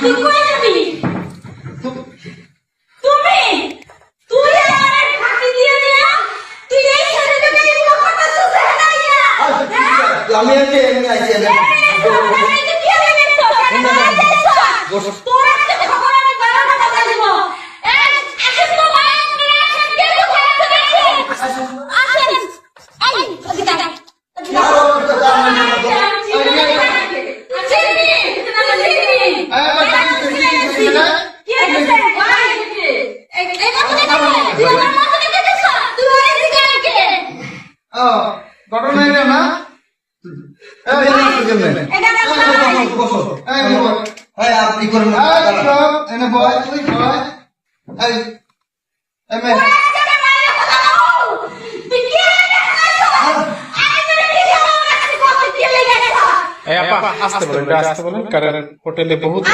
তুই কই যাবি তুমি তুই আমার ফাঁকি দিয়ে দিয়া তুই এই ছেলেটাকে এগুলো করতেছিস আমি এমনি আইছি এমনি। এই যে কি হয়ে গেছে তোর একটা খবর আমি বারো টাকা দিব এই আসেন তো ভাই আপনি আসেন কে কোথায় আছেন আসেন আসেন এই ওদিকে আয়। ওদিকে আয়। আরও একটা দাম নেই না তো। ও ঘটনা এটা না এমনি কেমনে? এই আপনি করেন না। এই সব এনে বয় তুই বয় এই এই মে এই আপা আসতে বলেন আসতে বলেন কারণ হোটেলে বহুত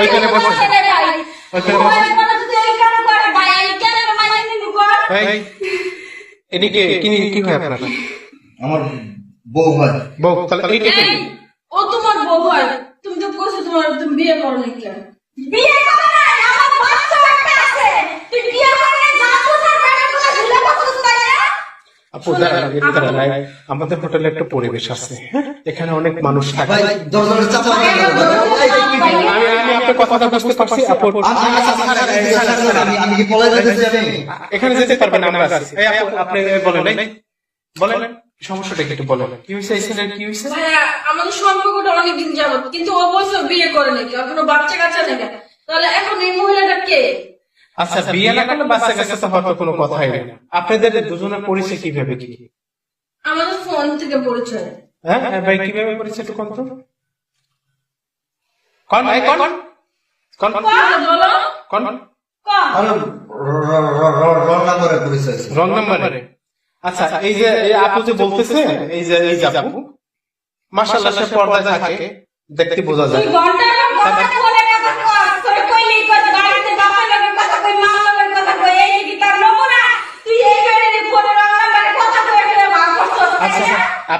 ওইখানে বসে। এদিকে কি কি হয় আপনার? আমার বউ হয়। বউ তাহলে এইটা কি? ও তোমার বউ হয়। তুমি তো কইছো তোমার তুমি বিয়ে করো নাকি? বিয়ে করো না আমার বাচ্চা একটা আছে তুই বিয়ে করে না তো স্যার ম্যাডামগুলো ঝুলে বসে তাই না আপু দাঁড়ান, এদিকে দাঁড়ান। এই, আমাদের হোটেলে একটা পরিবেশ আছে? এখানে অনেক মানুষ থাকে। এখানে যেতে পারবেন আমরা আছি। এই আপু আপনি বলেন বলেন সমস্যাটা কি একটু বলেন। কি হয়েছে এই ছেলের কি হয়েছে আমাদের সম্পর্কটা অনেকদিন যাবত কিন্তু ও বলছে বিয়ে করে নাকি আর কোনো বাচ্চা কাচ্চা নেই তাহলে এখন এই মহিলাটা কে? আচ্ছা বিয়ে না করলে বাচ্চা কাছে তো হয়তো কোনো কথাই নেই। আপনাদের দুজনের পরিচয় কীভাবে কি? আমাদের ফোন থেকে পরিচয়। হ্যাঁ হ্যাঁ, ভাই কীভাবে পরিচয় একটু কোন তো। কোন ভাই কোন। কোন বলো। কোন। রং নাম্বারে পরিচয় রং নাম্বারে। আচ্ছা এই যে আপু যে বলতেছে এই যে এই যে আপু মাশাআল্লাহ সে পর্দায় থাকে দেখতে বোঝা যায়। ঘণ্টা ঘণ্টা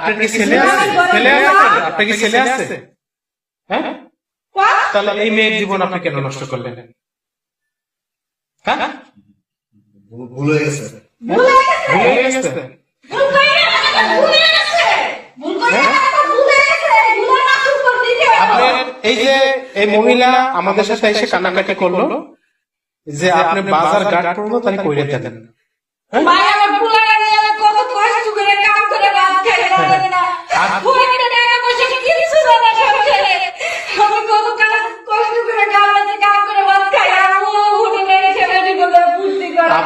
আপনার কি ছেলে আছে? ছেলে আছে আপনার? কি ছেলে আছে? হ্যাঁ? তাহলে এই মেয়ের জীবন আপনি কেন নষ্ট করলেন? হ্যাঁ? ভুল ভুল হয়ে গেছে। ভুলে গেছে? ভুলে গেছে? ভুল কইরা গেছে। ভুল কইরা না ভুলে গেছে। ভুল না শুরু করে দিতে আপনার এই যে এই মহিলা আমাদের সাথে এসে কান্নাকাটি করল যে আপনি বাজার গাট করল তাই কইরে দেন। ভাই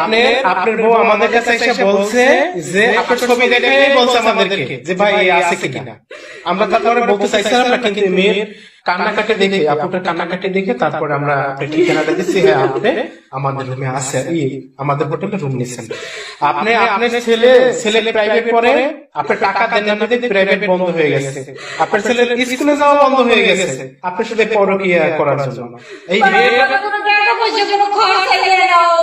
আপনি আপনার বউ আমাদের কাছে এসে বলছে যে আপনার ছবি দেখে বলছে আমাদেরকে যে ভাই আছে কিনা। আমরা তারপরে বলতে চাইছিলাম না কিন্তু মেয়ের কান্নাকাটি দেখে আপুটার কান্নাকাটি দেখে তারপরে আমরা আপনার ঠিকানাটা দিচ্ছি হ্যাঁ আপনি আমাদের রুমে আছে ই আমাদের হোটেলে রুম নিয়েছেন আপনি আপনার ছেলে ছেলে প্রাইভেট পরে আপনার টাকা দেন না দেখে প্রাইভেট বন্ধ হয়ে গেছে। আপনার ছেলে স্কুলে যাওয়া বন্ধ হয়ে গেছে। আপনার সাথে পরকিয়া করার জন্য। এই মেয়েটা কোনো টাকা পয়সা কোনো খরচ চাইলে নাও?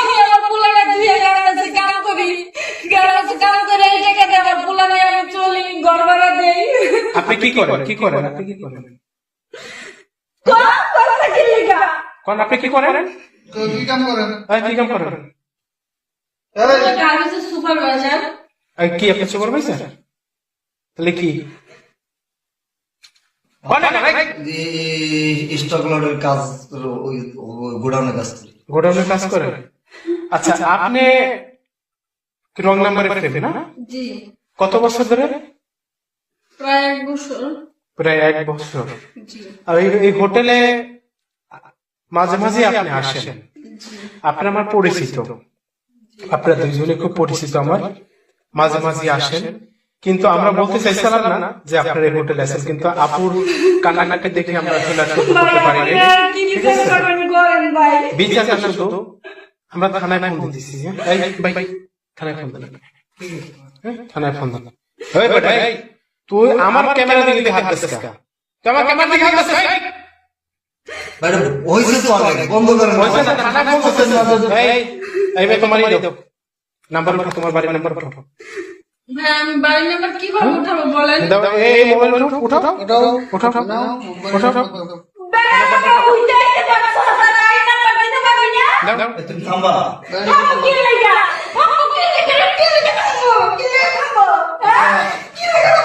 আমি আমার পুলারা দিয়ে গাড়াছে কাম করি গাড়াছে কাম করে এই টাকা দিয়ে আমার আমি চলি ঘর আপনি কি করেন? কি করেন? আপনি কি করেন? কম কথা কি লিখা। কোন আপনি কি করেন? তো কি কাম করেন। কি কাম করেন। এই। সুপারভাইজার কি আপনি সুপারভাইজার তাহলে কি? কোন না, স্টক লটের কাজ কাজ করি। আচ্ছা আপনি রং নাম্বারে না? জি। কত বছর ধরে? প্রায় এক বছর। প্রায় এক বছর। আর এই এই হোটেলে মাঝে মাঝে আপনি আসেন। আপনি আমার পরিচিত। আপনারা দুইজনে খুব পরিচিত আমার। মাঝে মাঝে আসেন। কিন্তু আমরা বলতে চাইছিলাম না যে আপনার এই হোটেলে আছেন কিন্তু আপুর কান্নাকাটি দেখে আমরা আসলে করতে পারি বিচার শুধু। আমরা থানায় ফোন দিতেছি হ্যাঁ? থানায় ফোন দেন। হ্যাঁ? থানায় ফোন এই, তুই আমার ক্যামেরা দিকে হাত দিস কা? তুই আমার ক্যামেরা দিকে হাত এই? ম্যাডাম হয়েছে তো অনেক বন্ধ করেন বলছে না, থানায় ফোন করতেছে। এই, এই ভাই তোমারই দাও নাম্বার উঠো তোমার বাড়ির নাম্বার আমি বাড়ির নাম্বার কীভাবে উঠাবো বলেন? এই মোবাইল উঠো উঠাও ওটাও উঠাও নাও উঠাও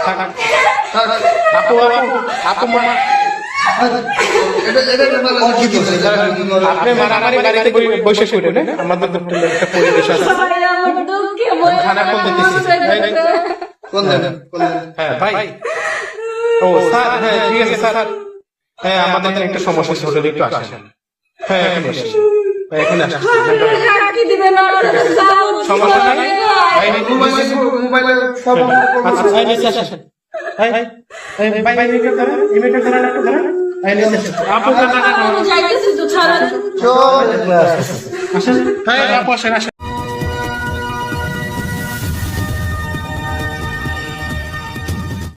আপু আপু আপু মা এটা এটা তোমার ও কি করছে এটা কি বলে? আপনি মারামারি বাড়িতে বই- বসে শুনে না আমাদের একটা পরিবেশ আছে হ্যাঁ ভাই ও স্যার হ্যাঁ স্যার হ্যাঁ আমাদের একটা সমস্যা ছিল একটু আসেন হ্যাঁ আসেন। হ্যাঁ, এখন আসেন দিবে না যাও সমস্যা নাই। ভাই, মোবাইলে মোবাইলে সব আচ্ছা ভাই নিচে আসেন। ভাই ভাই ভাই ভাই ভাই ধরেন ইমিটের ধরেন একটু ধরেন ভাই নিচে আসেন। আপু না না না যাইতেছি তো ছাড়া চল। আসেন। হ্যাঁ আপু আসেন আসেন।